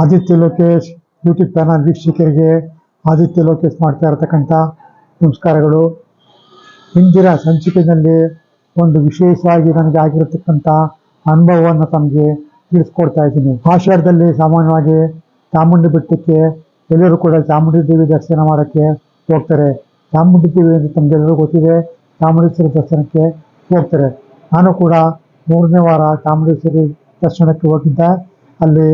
Aditya Lokesh, YouTube channel ವೀಕ್ಷಕರಿಗೆ ಆದಿತ್ಯ ಲೋಕೇಶ್ ಮಾಡ್ತಾ ಇರತಕ್ಕಂಥ ನಮಸ್ಕಾರಗಳು. ಹಿಂದಿನ ಸಂಚಿಕೆಯಲ್ಲಿ ಒಂದು ವಿಶೇಷವಾಗಿ ನನಗೆ ಆಗಿರತಕ್ಕಂಥ ಅನುಭವವನ್ನು ತಮಗೆ ತಿಳಿಸ್ಕೊಡ್ತಾ ಇದ್ದೀನಿ. ಆಷಾಢದಲ್ಲಿ ಸಾಮಾನ್ಯವಾಗಿ ಚಾಮುಂಡಿ ಬೆಟ್ಟಕ್ಕೆ ಎಲ್ಲರೂ ಕೂಡ ಚಾಮುಂಡಿ ದೇವಿ ದರ್ಶನ ಮಾಡೋಕ್ಕೆ ಹೋಗ್ತಾರೆ. ಚಾಮುಂಡಿ ದೇವಿ ಅಂತ ತಮಗೆಲ್ಲರೂ ಗೊತ್ತಿದೆ, ಚಾಮುಂಡೇಶ್ವರಿ ದರ್ಶನಕ್ಕೆ ಹೋಗ್ತಾರೆ. ನಾನು ಕೂಡ ಮೂರನೇ ವಾರ ಚಾಮುಂಡೇಶ್ವರಿ ದರ್ಶನಕ್ಕೆ ಹೋಗಿದ್ದೆ. ಅಲ್ಲಿ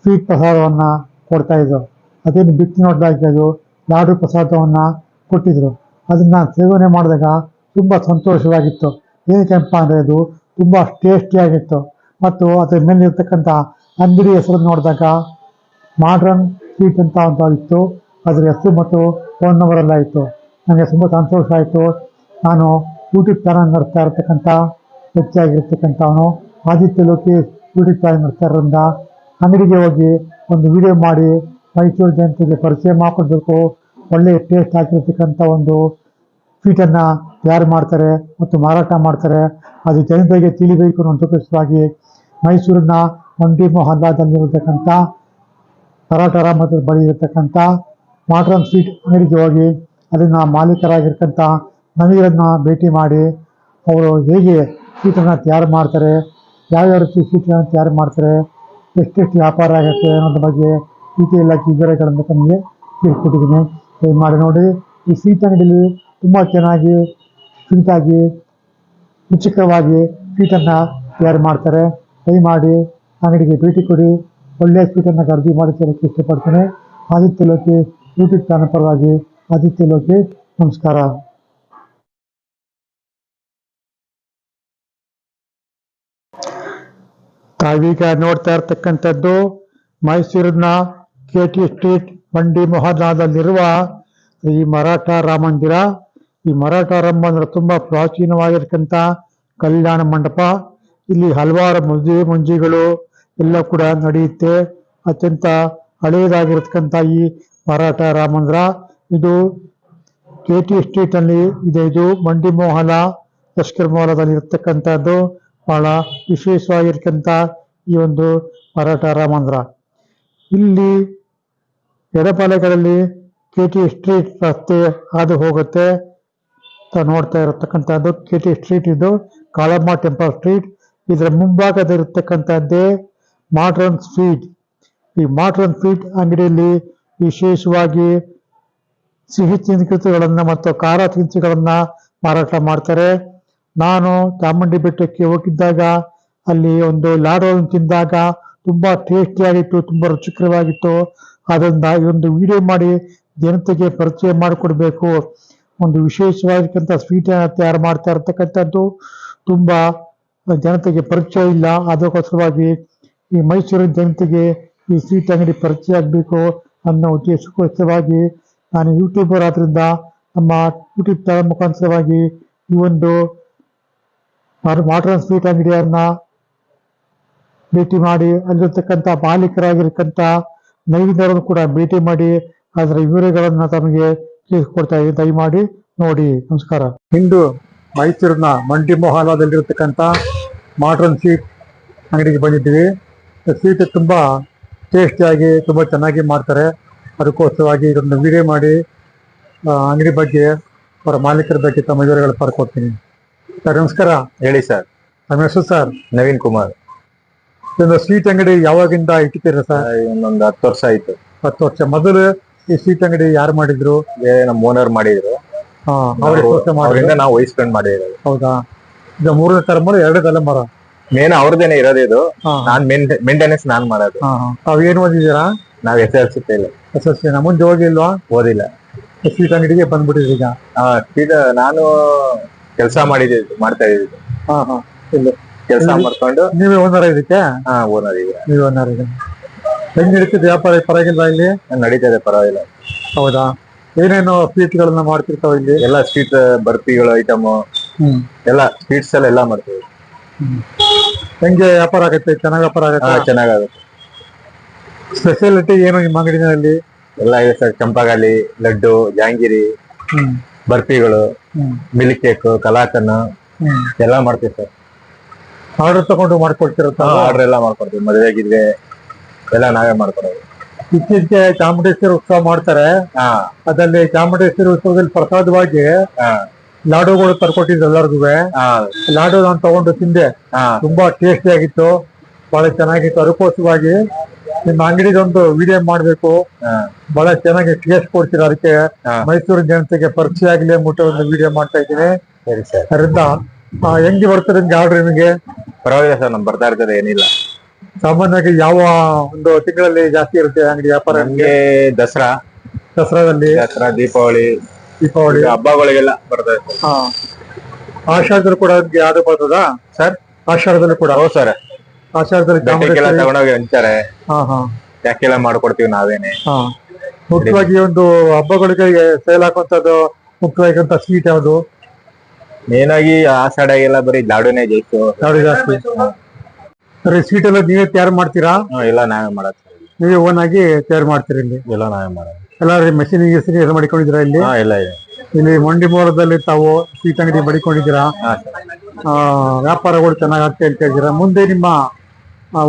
ಸ್ವೀಟ್ ಪ್ರಸಾದವನ್ನು ಕೊಡ್ತಾ ಇದ್ರು. ಅದೇನು ಬಿಟ್ಟು ನೋಡ್ತಾ ಅದು ಲಾಡು ಪ್ರಸಾದವನ್ನು ಕೊಟ್ಟಿದ್ರು. ಅದನ್ನ ಸೇವನೆ ಮಾಡಿದಾಗ ತುಂಬ ಸಂತೋಷವಾಗಿತ್ತು. ಏನಕ್ಕೆಪ್ಪ ಅಂದರೆ ಅದು ತುಂಬ ಟೇಸ್ಟಿಯಾಗಿತ್ತು. ಮತ್ತು ಅದ್ರ ಮೇಲೆ ಇರ್ತಕ್ಕಂಥ ಅಂಗಡಿ ಹೆಸರು ನೋಡಿದಾಗ ಮಾಡ್ರನ್ ಸ್ವೀಟ್ ಅಂತ ಅಂತ ಇತ್ತು. ಅದರ ಹೆಸರು ಮತ್ತು ಫೋನ್ ನಂಬರ್ ಎಲ್ಲ ಇತ್ತು. ನನಗೆ ತುಂಬ ಸಂತೋಷ ಆಯಿತು. ನಾನು ಯೂಟ್ಯೂಬ್ ಚಾನಲ್ ನಡೆಸ್ತಾ ಇರತಕ್ಕಂಥ ಹೆಚ್ಚಾಗಿರ್ತಕ್ಕಂಥವನು ಆದಿತ್ಯ ಲೋಕೇಶ್ ಯೂಟ್ಯೂಬ್ ಚಾನಲ್ ಇರೋದ್ರಿಂದ ಅಂಗಡಿಗೆ ಹೋಗಿ ಒಂದು ವಿಡಿಯೋ ಮಾಡಿ ಮೈಸೂರು ಜನತೆಗೆ ಪರಿಚಯ ಮಾಡಿಕೊಡ್ಬೇಕು ಒಳ್ಳೆಯ ಟೇಸ್ಟ್ ಆಗಿರ್ತಕ್ಕಂಥ ಒಂದು ಸ್ವೀಟನ್ನು ತಯಾರು ಮಾಡ್ತಾರೆ ಮತ್ತು ಮಾರಾಟ ಮಾಡ್ತಾರೆ. ಅದು ಜನತೆಗೆ ತಿಳಿಬೇಕು ಅನ್ನೋ ಉದ್ದೇಶವಾಗಿ ಮೈಸೂರಿನ ಮಂಡಿ ಮೊಹಲ್ಲಾದಲ್ಲಿರತಕ್ಕಂಥ ಪರಾಟರ ಮತ್ತು ಬಳಿ ಇರತಕ್ಕಂಥ ಮಾಡ್ರನ್ ಸ್ವೀಟ್ ಅಂಗಡಿಗೆ ಹೋಗಿ ಅಲ್ಲಿನ ಮಾಲೀಕರಾಗಿರ್ತಕ್ಕಂಥ ನವೀರನ್ನ ಭೇಟಿ ಮಾಡಿ ಅವರು ಹೇಗೆ ಸ್ವೀಟನ್ನು ತಯಾರು ಮಾಡ್ತಾರೆ. ಯಾವ್ಯಾವ ರೀತಿ ಶಿಕ್ಷಣ ತಯಾರು ಮಾಡ್ತಾರೆ, ಎಷ್ಟೆಷ್ಟು ವ್ಯಾಪಾರ ಆಗುತ್ತೆ ಅನ್ನೋದ್ರ ಬಗ್ಗೆ ಡೀಟೇಲ್ ಇಲಾಖೆ ವಿವರಗಳನ್ನು ತಮಗೆ ತಿಳಿಸ್ಕೊಟ್ಟಿದ್ದೀನಿ ಮಾಡಿ ನೋಡಿ, ಈ ಸ್ವೀಟ್ ಅಂಗಡಿಯಲ್ಲಿ ತುಂಬ ಚೆನ್ನಾಗಿ ಸ್ವೀಟಾಗಿ ರುಚಿಕರವಾಗಿ ಸ್ವೀಟನ್ನು ತಯಾರು ಮಾಡ್ತಾರೆ. ದಯಮಾಡಿ ಅಂಗಡಿಗೆ ಭೇಟಿ ಕೊಡಿ. ಒಳ್ಳೆಯ ಸ್ವೀಟನ್ನು ಖರೀದಿ ಮಾಡಿ ಇಷ್ಟಪಡ್ತೇನೆ. ಆದಿತ್ಯ ಲೋಕಿ ಯೂಟ್ಯೂಬ್ ಚಾನಲ್ ಪರವಾಗಿ ಆದಿತ್ಯ ಲೋಕಿ, ನಮಸ್ಕಾರ. ತಾವೀಗ ನೋಡ್ತಾ ಇರ್ತಕ್ಕಂಥದ್ದು ಮೈಸೂರಿನ ಕೆ ಟಿ ಸ್ಟ್ರೀಟ್ ಮಂಡಿ ಮೊಹಲ್ಲಾದಲ್ಲಿರುವ ಈ ಮರಾಠ ರಾಮ ಮಂದಿರ. ಈ ಮರಾಠ ರಾಮ ಮಂದಿರ ತುಂಬ ಪ್ರಾಚೀನವಾಗಿರ್ತಕ್ಕಂಥ ಕಲ್ಯಾಣ ಮಂಟಪ. ಇಲ್ಲಿ ಹಲವಾರು ಮುಂಜಿ ಮುಂಜಿಗಳು ಎಲ್ಲ ಕೂಡ ನಡೆಯುತ್ತೆ. ಅತ್ಯಂತ ಹಳೆಯದಾಗಿರ್ತಕ್ಕಂಥ ಈ ಮರಾಠ ರಾಮ ಮಂದಿರ. ಇದು ಕೆ ಟಿ ಸ್ಟ್ರೀಟ್ ಅಲ್ಲಿ ಇದೆ. ಇದು ಮಂಡಿ ಮೊಹಲ ಲಷ್ಕರ್ ಮೊಹಲದಲ್ಲಿ ಇರ್ತಕ್ಕಂಥದ್ದು. ಬಹಳ ವಿಶೇಷವಾಗಿರ್ತಕ್ಕಂಥ ಈ ಒಂದು ಮರಾಠ ರಾಮಂದ್ರ ಮಂದಿರ ಇಲ್ಲಿ ಎಡಪಾಲೆಗಳಲ್ಲಿ ಕೆ ಟಿ ಸ್ಟ್ರೀಟ್ ರಸ್ತೆ ಹಾದು ಹೋಗುತ್ತೆ. ನೋಡ್ತಾ ಇರತಕ್ಕಂಥದ್ದು ಕೆ ಟಿ ಸ್ಟ್ರೀಟ್ ಇದು ಕಾಳಮ್ಮ ಟೆಂಪಲ್ ಸ್ಟ್ರೀಟ್ ಇದರ ಮುಂಭಾಗದಲ್ಲಿರ್ತಕ್ಕಂಥದ್ದೇ ಮಾಡ್ರನ್ ಸ್ವೀಟ್ ಈ ಮಾಡ್ರನ್ ಸ್ವೀಟ್ ಅಂಗಡಿಯಲ್ಲಿ ವಿಶೇಷವಾಗಿ ಸಿಹಿ ತಿನಿಸುಗಳನ್ನು ಮತ್ತು ಖಾರ ತಿನಿಸುಗಳನ್ನು ಮಾರಾಟ ಮಾಡ್ತಾರೆ. ನಾನು ಚಾಮುಂಡಿ ಬೆಟ್ಟಕ್ಕೆ ಹೋಗಿದ್ದಾಗ ಅಲ್ಲಿ ಒಂದು ಲಾಡೋವನ್ನು ತಿಂದಾಗ ತುಂಬಾ ಟೇಸ್ಟಿಯಾಗಿತ್ತು ತುಂಬಾ ರುಚಿಕರವಾಗಿತ್ತು. ಅದರಿಂದ ಈ ಒಂದು ವಿಡಿಯೋ ಮಾಡಿ ಜನತೆಗೆ ಪರಿಚಯ ಮಾಡಿಕೊಡ್ಬೇಕು. ಒಂದು ವಿಶೇಷವಾಗಿರ್ತಕ್ಕಂಥ ಸ್ವೀಟ್ ತಯಾರು ಮಾಡ್ತಾ ಇರ್ತಕ್ಕಂಥದ್ದು ತುಂಬಾ ಜನತೆಗೆ ಪರಿಚಯ ಇಲ್ಲ. ಅದಕ್ಕೋಸ್ಕರವಾಗಿ ಈ ಮೈಸೂರಿನ ಜನತೆಗೆ ಈ ಸ್ವೀಟ್ ಅಂಗಡಿ ಪರಿಚಯ ಆಗಬೇಕು ಅನ್ನೋ ಉದ್ದೇಶಕ್ಕೋಸ್ಕರವಾಗಿ ನಾನು ಯೂಟ್ಯೂಬರ್ ಆದ್ರಿಂದ ನಮ್ಮ ಯೂಟ್ಯೂಬ್ ಚಾನಲ್ ಮುಖಾಂತರವಾಗಿ ಈ ಒಂದು ಮಾಡ್ರನ್ ಸ್ವೀಟ್ ಅಂಗಡಿಯನ್ನ ಭೇಟಿ ಮಾಡಿ, ಅಲ್ಲಿರ್ತಕ್ಕಂಥ ಮಾಲೀಕರಾಗಿರ್ತಕ್ಕಂಥ ನೈವೇದ್ಯರನ್ನು ಕೂಡ ಭೇಟಿ ಮಾಡಿ, ಅದರ ವಿವರಗಳನ್ನು ತಮಗೆ ತಿಳಿಸ್ಕೊಡ್ತಾ ಇದ್ದೀನಿ ದಯಮಾಡಿ ನೋಡಿ. ನಮಸ್ಕಾರ. ಇಂದು ಮೈಸೂರಿನ ಮಂಡಿ ಮೊಹಲಾದಲ್ಲಿರ್ತಕ್ಕಂಥ ಮಾಡ್ರನ್ ಸ್ವೀಟ್ ಅಂಗಡಿಗೆ ಬಂದಿದ್ದೀವಿ. ಸ್ವೀಟ್ ತುಂಬಾ ಟೇಸ್ಟಿಯಾಗಿ ತುಂಬಾ ಚೆನ್ನಾಗಿ ಮಾಡ್ತಾರೆ. ಅದಕ್ಕೋಸ್ಕರವಾಗಿ ಇದನ್ನು ವಿಡಿಯೋ ಮಾಡಿ ಅಂಗಡಿ ಬಗ್ಗೆ, ಅವರ ಮಾಲೀಕರ ಬಗ್ಗೆ ತಮ್ಮ ವಿವರಗಳು ಪಡ್ಕೊಡ್ತೀನಿ. ಸರ್ ನಮಸ್ಕಾರ. ಹೇಳಿ ಸರ್. ನಮ್ಮ ಹೆಸರು ಸರ್ ನವೀನ್ ಕುಮಾರ್. ಇದೊಂದು ಸ್ವೀಟ್ ಅಂಗಡಿ ಯಾವಾಗಿಂದ ಇಟ್ಟಿದ್ದೀರಾ ಸರ್? ಇನ್ನೊಂದು ಹತ್ತು ವರ್ಷ ಆಯ್ತು. ಹತ್ತು ವರ್ಷ. ಮೊದಲು ಈ ಸ್ವೀಟ್ ಅಂಗಡಿ ಯಾರು ಮಾಡಿದ್ರು? ಬೇರೆ ನಮ್ಮ ಓನರ್ ಮಾಡಿದ್ರು. ಹಾ ಮಾಡಿದ್ರು? ಅವರಿಂದ ನಾವು ವಹಿಸ್ಕೊಂಡು ಮಾಡಿರೋದು. ಹೌದಾ? ಇದು ಮೂರನೇ ತಲೆಮಾರು ಎರಡನೇ ತಲೆಮಾರ ಮೇನ್ ಅವ್ರದೇನೆ ಇರೋದು ಇದು. ನಾನ್ ಮೇಂಟೆನೆನ್ಸ್ ನಾನ್ ಮಾಡೋದು. ತಾವ್ ಏನ್ ಓದಿದ್ದೀರಾ? ನಾವ್ ಎಸ್ ಎಲ್ ಸಿ ಇಲ್ಲ ಎಸ್ ಎಲ್ ಸಿ. ಮುಂದೆ ಹೋಗಿಲ್ವಾ ಓದಿಲ್ಲ. ಸ್ವೀಟ್ ಅಂಗಡಿಗೆ ಬಂದ್ಬಿಟ್ಟಿದ್ರಿ ಈಗ? ಆ, ಇದು ನಾನು ಕೆಲಸ ಮಾಡಿದ್ದು ಮಾಡ್ತಾ ಇದ್ದಿದ್ದು ಹಾ ಹಾ. ಕೆಲಸ ಮಾಡ್ಕೊಂಡು. ನೀವೇ ಓನರ್ ಇದಕ್ಕೆ? ಹಾ ಓನರ್ ಈಗ. ನೀವೇ ಓನರ್ ಇದೆ ಹೆಂಗ್ ನಡೀತಿದೆ ವ್ಯಾಪಾರ? ಪರವಾಗಿಲ್ಲ ಇಲ್ಲಿ? ನಡೀತದೆ ಪರವಾಗಿಲ್ಲ. ಹೌದಾ? ಏನೇನು ಸ್ವೀಟ್ಗಳನ್ನ ಮಾಡ್ತಿರ್ತಾವ ಇಲ್ಲಿ? ಎಲ್ಲ ಸ್ವೀಟ್ ಬರ್ಫಿಗಳು ಐಟಮ್ ಹ್ಮ್. ಎಲ್ಲ ಸ್ವೀಟ್ಸ್ ಎಲ್ಲ ಎಲ್ಲಾ ಮಾಡ್ತೀವಿ. ಹೆಂಗೆ ವ್ಯಾಪಾರ ಆಗತ್ತೆ? ಚೆನ್ನಾಗಿ ವ್ಯಾಪಾರ ಆಗತ್ತೆ ಆಗತ್ತೆ? ಚೆನ್ನಾಗಾಗುತ್ತೆ. ಸ್ಪೆಷಾಲಿಟಿ ಏನು ನಿಮ್ಮ ಅಂಗಡಿನಲ್ಲಿ? ಎಲ್ಲ ಇದೆ ಸರ್ ಚಂಪಗಾಲಿ ಲಡ್ಡು ಜಾಂಗಿರಿ ಬರ್ಫಿಗಳು ಮಿಲ್ಕ್ ಕೇಕ್ ಕಲಾಕನ್ ಎಲ್ಲ ಮಾಡ್ತೀವಿ ಸರ್. ಆರ್ಡರ್ ತಗೊಂಡು ಮಾಡ್ಕೊಡ್ತಿರತ್ತ ಆರ್ಡರ್ ಎಲ್ಲ ಮಾಡ್ಕೊಡ್ತೀವಿ. ಮದುವೆ ಗಿದ್ವೆ ಎಲ್ಲ ನಾವೇ ಮಾಡ್ಕೊಡೋದು. ಇತ್ತೀಚೆಗೆ ಚಾಮುಂಡೇಶ್ವರಿ ಉತ್ಸವ ಮಾಡ್ತಾರೆ. ಅದಲ್ಲಿ ಅದ್ರಲ್ಲಿ ಚಾಮುಂಡೇಶ್ವರಿ ಉತ್ಸವದಲ್ಲಿ ಪ್ರಸಾದವಾಗಿ ಲಾಡುಗಳು ತರ್ಕೊಟ್ಟಿದ್ರು ಎಲ್ಲರಿಗೂ ಲಾಡು ನಾನು ತಗೊಂಡು ತಿಂದೆ. ತುಂಬಾ ಟೇಸ್ಟಿ ಆಗಿತ್ತು. ಬಹಳ ಚೆನ್ನಾಗಿತ್ತು. ಅದಕ್ಕೋಸ್ಕರವಾಗಿ ನಿಮ್ಮ ಅಂಗಡಿದೊಂದು ವಿಡಿಯೋ ಮಾಡ್ಬೇಕು. ಬಹಳ ಚೆನ್ನಾಗಿ ಟೇಸ್ಟ್ ಕೊಡ್ತೀರಾ ಅದಕ್ಕೆ. ಮೈಸೂರು ಜನತೆಗೆ ಪರಿಚಯ ಆಗ್ಲಿ ಅಂದ್ಬಿಟ್ಟು ಒಂದು ವಿಡಿಯೋ ಮಾಡ್ತಾ ಇದ್ದೀನಿ. ಸರಿ ಸರ್. ಅದರಿಂದ ಹೆಂಗೆ ಬರ್ತದೆ ನಿಮ್ಗೆ ಆರ್ಡರ್ ನಿಮಗೆ? ಪರವಾಗಿಲ್ಲ ಸರ್ ನಮ್ ಬರ್ತಾ ಇರ್ತದೆ ಏನಿಲ್ಲ. ಸಾಮಾನ್ಯವಾಗಿ ಯಾವ ಒಂದು ತಿಂಗಳಲ್ಲಿ ಜಾಸ್ತಿ ಇರುತ್ತೆ ಅಂಗಡಿ ವ್ಯಾಪಾರ? ನಮ್ಗೆ ದಸರಾ. ದಸರಾದಲ್ಲಿ? ದಸರಾ ದೀಪಾವಳಿ. ದೀಪಾವಳಿ. ಹಬ್ಬಗಳಿಗೆಲ್ಲ ಬರ್ತಾ ಇರ್ತದೆ ಹಾ. ಆಷಾಢದಲ್ಲಿ ಕೂಡ ನಿಮ್ಗೆ ಆರ್ಡರ್ ಬರ್ತದಾ? ಸರ್? ಆಷಾಢದಲ್ಲೂ ಕೂಡ? ಹೌದು ಸರ್. ಆಷಾಢದಲ್ಲಿ ಬೆಟ್ಟಕ್ಕೆಲ್ಲ ತಗೊಂಡೋಗಿ ಹಾ ಹಾ. ಯಾಕೆಲ್ಲ ಮಾಡ್ಕೊಡ್ತೀವಿ ನಾವೇನೆ? ಹಾ. ಮುಖ್ಯವಾಗಿ ಒಂದು ಹಬ್ಬಗಳಿಗೆ ಸೇಲ್ ಹಾಕುವಂತದ್ದು ಮುಖ್ಯವಾಗಿರುವಂತ ಸ್ವೀಟ್ ಯಾವುದು? ಮೇನ್ ಆಗಿ ಆ ಎಲ್ಲ ಬರೀ ಲಾಡುನೇ ಜೈತು ಯಾವ್ದು ಜಾಸ್ತಿ. ಸ್ವೀಟ್ ಎಲ್ಲ ನೀವೇ ತಯಾರು ಮಾಡ್ತೀರಾ? ಎಲ್ಲ ನಾವೇ ಮಾಡೋದು. ನೀವೇ ಓನ್ ಆಗಿ ತಯಾರು ಮಾಡ್ತೀರಿ ಇಲ್ಲಿ? ಎಲ್ಲ ನಾವೇ ಮಾಡೋದು. ಎಲ್ಲ ಮೆಷಿನ್ ಗಿಸಿನ್ ಎಲ್ಲ ಮಾಡಿಕೊಂಡಿದ್ದೀರಾ ಇಲ್ಲಿ? ಹಾ ಎಲ್ಲ ಇದೆ. ಇಲ್ಲಿ ಮಂಡಿ ಮೋರದಲ್ಲಿ ತಾವು ಸ್ವೀಟ್ ಅಂಗಡಿ ಮಾಡಿಕೊಂಡಿದ್ದೀರಾ? ಹಾ ಸರ್. ಆ, ವ್ಯಾಪಾರಗಳು ಚೆನ್ನಾಗಿ ಆಗ್ತಾ ಅಂತ ಇದ್ದೀರಾ? ಮುಂದೆ ನಿಮ್ಮ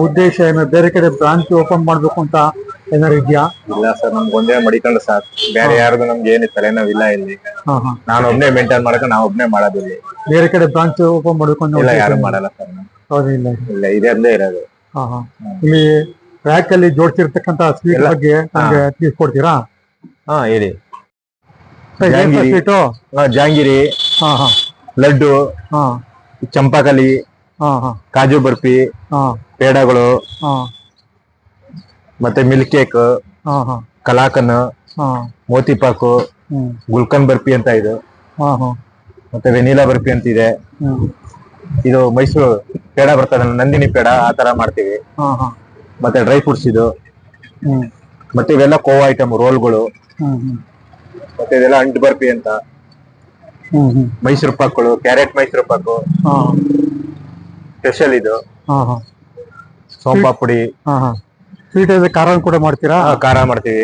ಉದ್ದೇಶ ಏನೋ ಬೇರೆ ಕಡೆ ಬ್ರಾಂಚ್ ಓಪನ್ ಮಾಡ್ಬೇಕು ಅಂತ ಏನಾರು ಇದೆಯಾ? ಇಲ್ಲ ಸರ್ ನಮ್ಗೆ ಒಂದೇ ಮಡಿಕೊಂಡು ಸಾಕು. ಬೇರೆ ಯಾರ್ದು ನಮ್ಗೆ ಏನು ತಲೆನೋವಿಲ್ಲ ಇಲ್ಲಿ. ಹಾ ಹಾ. ನಾನು ಒಬ್ನೇ ಮೇಂಟೈನ್ ಮಾಡಕ ನಾವು ಒಬ್ನೇ ಮಾಡೋದಿಲ್ಲ ಬೇರೆ ಕಡೆ ಬ್ರಾಂಚ್ ಓಪನ್ ಮಾಡ್ಬೇಕು ಅಂತ ಇಲ್ಲ ಯಾರು? ಮಾಡಲ್ಲ ಸರ್ ಹೌದು ಇಲ್ಲ. ಇಲ್ಲ ಇದರಲ್ಲೇ ಇರೋದು. ಹಾ ಹಾ. ಇಲ್ಲಿ ರ್ಯಾಕ್ ಅಲ್ಲಿ ಜೋಡಿಸಿರ್ತಕ್ಕಂತ ಸ್ವೀಟ್ ಬಗ್ಗೆ ನಮ್ಗೆ ತಿಳಿಸ್ಕೊಡ್ತೀರಾ? ಹಾ ಹೇಳಿ. ಸರ್, ಏನ್ ಜಾಂಗಿರಿ. ಸ್ವೀಟು ಹಾ, ಜಾಂಗಿರಿ. ಹಾ ಹಾ. ಲಡ್ಡು. ಹಾ. ಚಂಪಾಕಲಿ. ಕಾಜು ಬರ್ಫಿ ಪೇಡಗಳು ಮತ್ತೆ ಮಿಲ್ಕ್ ಕೇಕ್ ಕಲಾಕನ್ ಹಾ. ಮೋತಿಪಾಕು ಗುಲ್ಕನ್ ಬರ್ಫಿ ಅಂತ ಇದು. ಮತ್ತೆ ವೆನಿಲಾ ಬರ್ಫಿ ಅಂತ ಇದೆ. ಇದು ಮೈಸೂರು ಪೇಡ ಬರ್ತದೆ ನಂದಿನಿ ಪೇಡ ಆ ತರ ಮಾಡ್ತೀವಿ. ಮತ್ತೆ ಡ್ರೈ ಫ್ರೂಟ್ಸ್ ಇದು. ಮತ್ತೆ ಇವೆಲ್ಲ ಕೋವಾ ಐಟಮ್ ರೋಲ್ಗಳು. ಮತ್ತೆ ಇದೆಲ್ಲ ಅಂಟ್ ಬರ್ಫಿ ಅಂತ. ಮೈಸೂರು ಪಾಕ್ಗಳು ಕ್ಯಾರೆಟ್ ಮೈಸೂರು ಪಾಕು. ಸ್ಪೆಷಲ್ ಇದು. ಹಾ ಹಾ. ಸೋಂಪಾ ಪುಡಿ ಹಾ ಹಾ. ಸ್ವೀಟ್ ಇದೆ ಖಾರ ಕೂಡ ಮಾಡ್ತೀರಾ? ಆ, ಖಾರ ಮಾಡ್ತೀವಿ.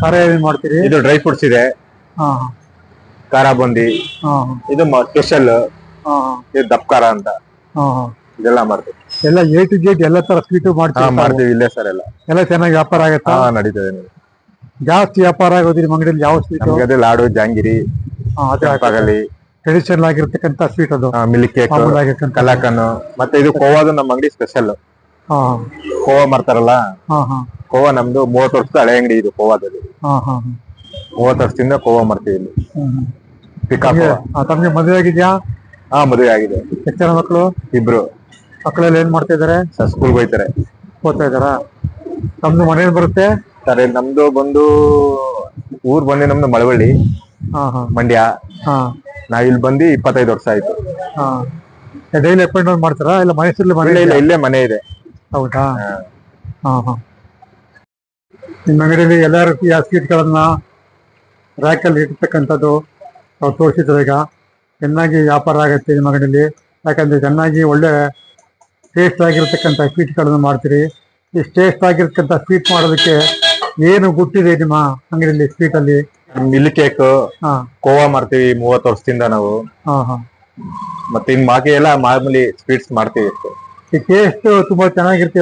ಖಾರ ಏನ್ ಮಾಡ್ತೀರಿ? ಇದು ಡ್ರೈ ಫ್ರೂಟ್ಸ್ ಇದೆ. ಹಾ ಖಾರ ಬುಂದಿ. ಹಾ ಇದು ಸ್ಪೆಷಲ್ ಹಾ ಇದು ದಪ್ಪ ಖಾರ ಅಂತ. ಹಾ ಹಾ. ಇದೆಲ್ಲ ಮಾಡ್ತೀವಿ. ಎಲ್ಲ ಎ ಟು ಜೆಡ್ ಎಲ್ಲ ತರ ಸ್ವೀಟ್ ಹಾ ಮಾಡ್ತೀರಾ ತಾವು? ಮಾಡ್ತೀವಿ ಇಲ್ಲೇ ಸರ್ ಎಲ್ಲ. ಎಲ್ಲ ಚೆನ್ನಾಗಿ ವ್ಯಾಪಾರ ಆಗತ್ತಾ? ಹಾ ನಡೀತದೆ ಜಾಸ್ತಿ ವ್ಯಾಪಾರ ಆಗೋದು ನಿಮ್ಮ ಅಂಗಡಿಯಲ್ಲಿ ಯಾವ ಸ್ವೀಟ್ ನಮ್ಗೆ ಅದೇ ಲಾಡು ಜಾಂಗಿರಿ ಚಂಪಾಗಲಿ ಟ್ರೆಡಿಷನಲ್ ಆಗಿರ್ತಕ್ಕಂತ ಸ್ವೀಟ್ ಅದು. ಮಿಲ್ಕ್ ಕೇಕ್ ಮಾಮೂಲಿ ಆಗಿರ್ತಕ್ಕಂಥ ಕಲಾಕನ್ ಮತ್ತೆ ಇದು ಕೋವಾದು ನಮ್ಮ ಅಂಗಡಿ ಸ್ಪೆಷಲ್ ಹಾ. ಕೋವಾ ಮಾಡ್ತಾರಲ್ಲ? ಹಾ ಹಾ. ಕೋವಾ ನಮ್ದು ಮೂವತ್ ವರ್ಷದ ಹಳೆ ಅಂಗಡಿ ಇದು ಕೋವಾದಲ್ಲಿ. ಹಾ ಹಾ ಹಾ. ಮೂವತ್ತು ವರ್ಷದಿಂದ ಕೋವಾ ಮಾಡ್ತೀವಿ ಇಲ್ಲಿ. ಹ್ಮ್ ಹ್ಮ್. ಪಿಕಾ ತಮ್ಗೆ- ಕೋವಾ. ಆ, ತಮ್ಗೆ ಮದುವೆ ಆಗಿದ್ಯಾ? ಹಾ ಮದುವೆ ಆಗಿದೆ. ಎಷ್ಟು ಜನ ಮಕ್ಕಳು ಇಬ್ರು. ಮಕ್ಕಳೆಲ್ಲ ಏನ್ ಮಾಡ್ತಾ ಇದಾರೆ? ಸರ್ ಸ್ಕೂಲ್ಗೆ ಹೋಯ್ತಾರೆ ಓದ್ತಾ ಇದಾರಾ ತಮ್ದು ಮನೇಲಿ ಬರುತ್ತೆ? ಸರ್ ಇಲ್ಲಿ ನಮ್ದು ಬಂದು ಊರ್ ಬಂದು ನಮ್ದು ಮಳವಳ್ಳಿ. ಹಾ ಹಾ. ಮಂಡ್ಯ. ಹಾ. ನಾವ್ ಇಲ್ಲಿ ಬಂದು ಇಪ್ಪತ್ತೈದು ವರ್ಷ ಆಯ್ತು. ಹಾ. ಡೈಲಿ ಅಪಾಯಿಂಟ್ಮೆಂಟ್ ಮಾಡ್ತಾರಾ? ಇಲ್ಲ ಮೈಸೂರಲ್ಲಿ ಮನೆ ಇಲ್ಲ ಇಲ್ಲ ಇಲ್ಲೇ ಮನೆ ಇದೆ. ಹೌದಾ? ಹಾ. ಹಾ ನಿಮ್ಮ ಅಂಗಡಿಯಲ್ಲಿ ಎಲ್ಲ ರೀತಿಯ ಸ್ವೀಟ್ಗಳನ್ನ ರ್ಯಾಕಲ್ಲಿ ಇರ್ತಕ್ಕಂಥದ್ದು ನಾವು ತೋರಿಸಿದ್ರು ಈಗ. ಚೆನ್ನಾಗಿ ವ್ಯಾಪಾರ ಆಗುತ್ತೆ ನಿಮ್ಮ ಅಂಗಡಿಯಲ್ಲಿ ಯಾಕಂದ್ರೆ ಚೆನ್ನಾಗಿ ಒಳ್ಳೆ ಟೇಸ್ಟ್ ಆಗಿರ್ತಕ್ಕಂಥ ಸ್ವೀಟ್ಗಳನ್ನು ಮಾಡ್ತೀರಿ. ಈ ಟೇಸ್ಟ್ ಆಗಿರ್ತಕ್ಕಂಥ ಸ್ವೀಟ್ ಮಾಡೋದಕ್ಕೆ ಏನು ಗುಟ್ಟಿದೆ ನಿಮ್ಮ ಅಂಗಡಿಯಲ್ಲಿ ಸ್ವೀಟಲ್ಲಿ ಮಿಲ್ಕ್ ಕೇಕ್ ಕೋವಾ ಮಾಡ್ತೀವಿ ಮೂವತ್ ವರ್ಷದಿಂದ ನಾವು. ಮತ್ತೆ ಇನ್ ಬಾಕಿ ಎಲ್ಲ ಮಾಮೂಲಿ ಸ್ವೀಟ್ಸ್ ಮಾಡ್ತೀವಿ ಅಷ್ಟೇ. ಈ ಟೇಸ್ಟ್ ತುಂಬಾ ಚೆನ್ನಾಗಿರುತ್ತೆ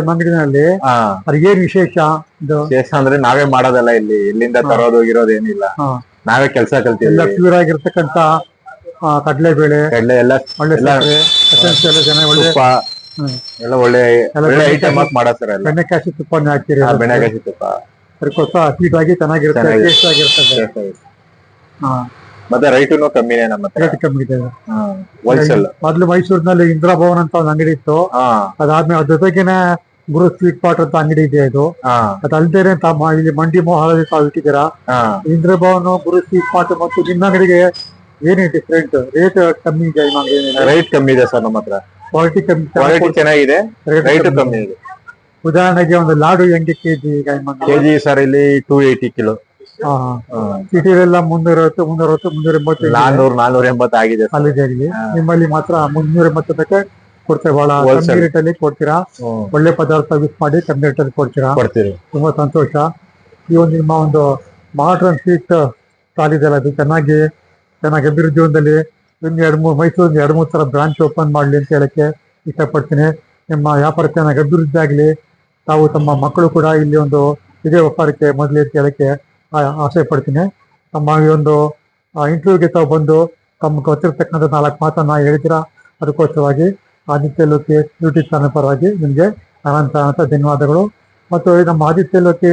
ಹಾ. ಅದೇನ್ ವಿಶೇಷ ಇದು? ವಿಶೇಷ ಅಂದ್ರೆ ನಾವೇ ಮಾಡೋದಲ್ಲ ಇಲ್ಲಿ. ಇಲ್ಲಿಂದ ತರೋದು ಇರೋದೇನಿಲ್ಲ ಏನಿಲ್ಲ. ನಾವೇ ಕೆಲಸ ಕಲ್ತೀವಿ. ಪ್ಯೂರ್ ಆಗಿರ್ತಕ್ಕಂತ ಕಡಲೆಬೇಳೆ ಕಡಲೆ ಎಲ್ಲ ಒಳ್ಳೆ ಎಲ್ಲ ಚೆನ್ನಾಗಿ ಒಳ್ಳೆ. ಎಲ್ಲ ಒಳ್ಳೆ ಒಳ್ಳೆ ಐಟಮ್ ಹಾಕಿ ಮಾಡೋ ಸರ್ ಎಲ್ಲ. ಬೆಣ್ಣೆಕಾಸಿ ಹಾಕ್ತೀರಿ ಆ, ತುಪ್ಪ. ಅದಕ್ಕೋಸ್ಕರ ಸ್ವೀಟ್ ಆಗಿ ಚೆನ್ನಾಗಿರುತ್ತೆ ಚೆನ್ನಾಗಿದೆ. ಟೇಸ್ಟ್ ಆಗಿರ್ತದೆ ಹಾ. ಮತ್ತೆ ರೈಟುನು ಕಮ್ಮಿನೇ ನಮ್ಮ ಹತ್ರ. ರೇಟ್ ಕಮ್ಮಿ ಇದೆ. ಹೋಲ್ಸೇಲ್ ಮೊದ್ಲು ಮೈಸೂರಿನಲ್ಲಿ ಇಂದಿರಾ ಭವನ್ ಅಂತ ಒಂದು ಅಂಗಡಿ ಇತ್ತು. ಹಾ. ಅದಾದ್ಮೇಲೆ ಅದ್ರ ಜೊತೆಗೇನೆ ಗುರು ಸ್ವೀಟ್ ಪಾಟ್ ಅಂತ ಅಂಗಡಿ ಇದೆ ಇದು ಹಾ. ಅಲ್ದೇನೆ ತಾವು ಇಲ್ಲಿ ಮಂಡಿ ಮೋಹಲಲ್ಲಿ ತಾವು ಇಟ್ಟಿದ್ದೀರಾ ಹಾ. ಇಂದ್ರ ಭವನ್ ಗುರು ಸ್ವೀಟ್ ಪಾಟ್ ಮತ್ತು ನಿಮ್ಮ ಅಂಗಡಿಗೆ ಏನೇ ಡಿಫ್ರೆಂಟ್ ರೇಟ್ ಕಮ್ಮಿ ಇದೆ ನಿಮ್ಮ ಅಂಗಡಿ ರೈಟ್ ಕಮ್ಮಿ ಇದೆ ಸರ್ ನಮ್ಮ ಹತ್ರ. ಕ್ವಾಲಿಟಿ ಕಮ್ಮಿ ಕ್ವಾಲಿಟಿ ಚೆನ್ನಾಗಿದೆ. ರೈಟ್ ಕಮ್ಮಿ ಇದೆ. ಉದಾಹರಣೆಗೆ ಒಂದು ಲಾಡು ಹೆಂಗೆ ಕೆಜಿ ಈಗ ಕೆಜಿ ಸರ್ ಇಲ್ಲಿ ಟೂ ಏಯ್ಟಿ ಕಿಲೋ ಸಿಟಿಲೆಲ್ಲ ಮುನ್ನೂರ ಅರವತ್ತು ಮುನ್ನೂರ ಎಂಬತ್ತು ನಾನ್ನೂರ್ ನಾನ್ನೂರ ಎಂಬತ್ತು ಆಗಿದೆ ಅಲ್ಲಿ ನಿಮ್ಮಲ್ಲಿ ಮಾತ್ರ ಮುನ್ನೂರ ಎಂಬತ್ತಕ್ಕೆ ಕೊಡ್ತೇವೆ. ಬಹಳ. ಕಮ್ಮಿ ರೇಟ್ ಅಲ್ಲಿ ಕೊಡ್ತೀರಾ? ಒಳ್ಳೆ ಪದಾರ್ಥ ಯೂಸ್ ಮಾಡಿ ಕಮ್ಮಿ ರೇಟ್ ಅಲ್ಲಿ ಕೊಡ್ತೀರಾ ತುಂಬಾ ಸಂತೋಷ. ಈ ಒಂದು ನಿಮ್ಮ ಒಂದು ಮಾಡರ್ನ್ ಸ್ವೀಟ್ ಸ್ಟಾಲ್ ಇದೆಯಲ್ಲ ಅದು ಚೆನ್ನಾಗಿ ಚೆನ್ನಾಗಿ ಅಭಿವೃದ್ಧಿ ಹೊಂದಲಿ ಇನ್ನು ಎರಡು ಮೂರು ಮೈಸೂರಿಂದ ಎರಡು ಮೂರು ತರ ಬ್ರಾಂಚ್ ಓಪನ್ ಮಾಡ್ಲಿ ಅಂತ ಹೇಳಕ್ಕೆ ಇಷ್ಟಪಡ್ತೀನಿ. ನಿಮ್ಮ ವ್ಯಾಪಾರ ಚೆನ್ನಾಗಿ ಅಭಿವೃದ್ಧಿ ಆಗಲಿ. ತಾವು ತಮ್ಮ ಮಕ್ಕಳು ಕೂಡ ಇಲ್ಲಿ ಒಂದು ಇದೇ ವ್ಯಾಪಾರಕ್ಕೆ ಮೊದಲು ಕೇಳಕ್ಕೆ, ಆ- ಆಸೆ ಪಡ್ತೀನಿ. ತಮ್ಮ ಈ ಒಂದು ಇಂಟರ್ವ್ಯೂಗೆ ತಾವು ಬಂದು ತಮ್ಮ ಗೊತ್ತಿರತಕ್ಕಂಥ ನಾಲ್ಕು ಮಾತನ್ನ ಹೇಳಿದಿರಾ ಅದಕ್ಕೋಸ್ಕರವಾಗಿ ಆದಿತ್ಯ ಲೋಕಿ ಯೂಟ್ಯೂಬ್ ಚಾನಲ್ ಪರವಾಗಿ ನಿಮಗೆ ಅನಂತ ಅನಂತ ಧನ್ಯವಾದಗಳು. ಮತ್ತು ನಮ್ಮ ಆದಿತ್ಯ ಲೋಕಿ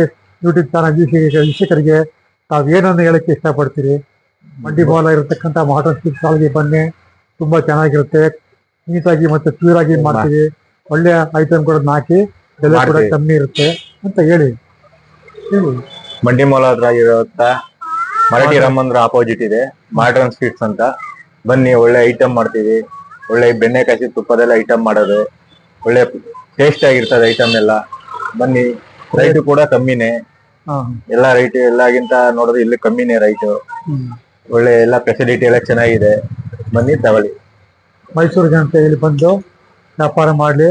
ಯೂಟ್ಯೂಬ್ ಚಾನಲ್ ವೀಕ್ಷಕ ವೀಕ್ಷಕರಿಗೆ ತಾವು ಏನನ್ನು ಹೇಳಕ್ಕೆ ಇಷ್ಟಪಡ್ತೀರಿ? ಮಂಡಿ ಬಾಲ ಇರತಕ್ಕಂಥ ಮಾಡರ್ನ್ ಸ್ವೀಟ್ ಶಾಲೆಗೆ ಬನ್ನಿ. ತುಂಬಾ ಚೆನ್ನಾಗಿರುತ್ತೆ. ನೀಟಾಗಿ ಮತ್ತೆ ಆಗಿ ಮಾಡ್ತೀವಿ. ಒಳ್ಳೆಯ ಐಟಮ್ ಕೂಡ ಹಾಕಿ. ಬೆಲೆ ಕೂಡ ಮಾಡ್ತೀವಿ. ಕಮ್ಮಿ ಇರುತ್ತೆ ಅಂತ ಹೇಳಿ. ಹೇಳಿ. ಮಂಡಿ ಮೊಲ ಹತ್ರ ಇರುತ್ತ ಮರಾಠಿ ರಾಮಂದ್ರ ಆಪೋಸಿಟ್ ಇದೆ. ಮಾಡ್ರನ್ ಸ್ವೀಟ್ಸ್ ಅಂತ. ಬನ್ನಿ ಒಳ್ಳೆ ಐಟಮ್ ಮಾಡ್ತೀವಿ. ಒಳ್ಳೆ ಬೆಣ್ಣೆ ಕಾಸಿ ತುಪ್ಪದೆಲ್ಲ ಐಟಮ್ ಮಾಡೋದು. ಒಳ್ಳೆ ಟೇಸ್ಟ್ ಆಗಿರ್ತದೆ ಐಟಮ್ ಎಲ್ಲ. ಬನ್ನಿ ರೈಟ್ ಕೂಡ ಕಮ್ಮಿನೇ. ಹಾ. ಎಲ್ಲ ರೈಟ್ ಎಲ್ಲಾಗಿಂತ ನೋಡಿದ್ರೆ ಇಲ್ಲಿ ಕಮ್ಮಿನೇ ರೈಟ್ ಹ್ಮ್. ಒಳ್ಳೆ ಎಲ್ಲ ಫೆಸಿಲಿಟಿ ಎಲ್ಲ ಚೆನ್ನಾಗಿದೆ. ಬನ್ನಿ ತಗೊಳ್ಳಿ. ಮೈಸೂರು ಅಂತ ಇಲ್ಲಿ ಬಂದು ವ್ಯಾಪಾರ ಮಾಡ್ಲಿ.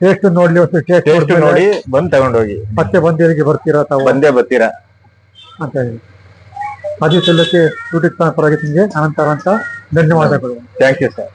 ಟೇಸ್ಟ್ ನೋಡ್ಲಿ ಒಂದು ಟೇಸ್ಟ್ ನೋಡಿ ಬಂದ್ ತಗೊಂಡೋಗಿ. ಮತ್ತೆ ಬಂದಿರಿಗೆ ಬರ್ತೀರಾ ತಾವು? ಬಂದೇ ಬರ್ತೀರಾ? ಅಂತ ಹೇಳಿ. ಅದೇ ಸಲಕ್ಕೆ ಯೂಟ್ಯೂಬ್ ಚಾನಲ್ ಪರವಾಗಿ ನಿಮಗೆ ಅನಂತರ ಅಂತ ಧನ್ಯವಾದಗಳು. Thank you sir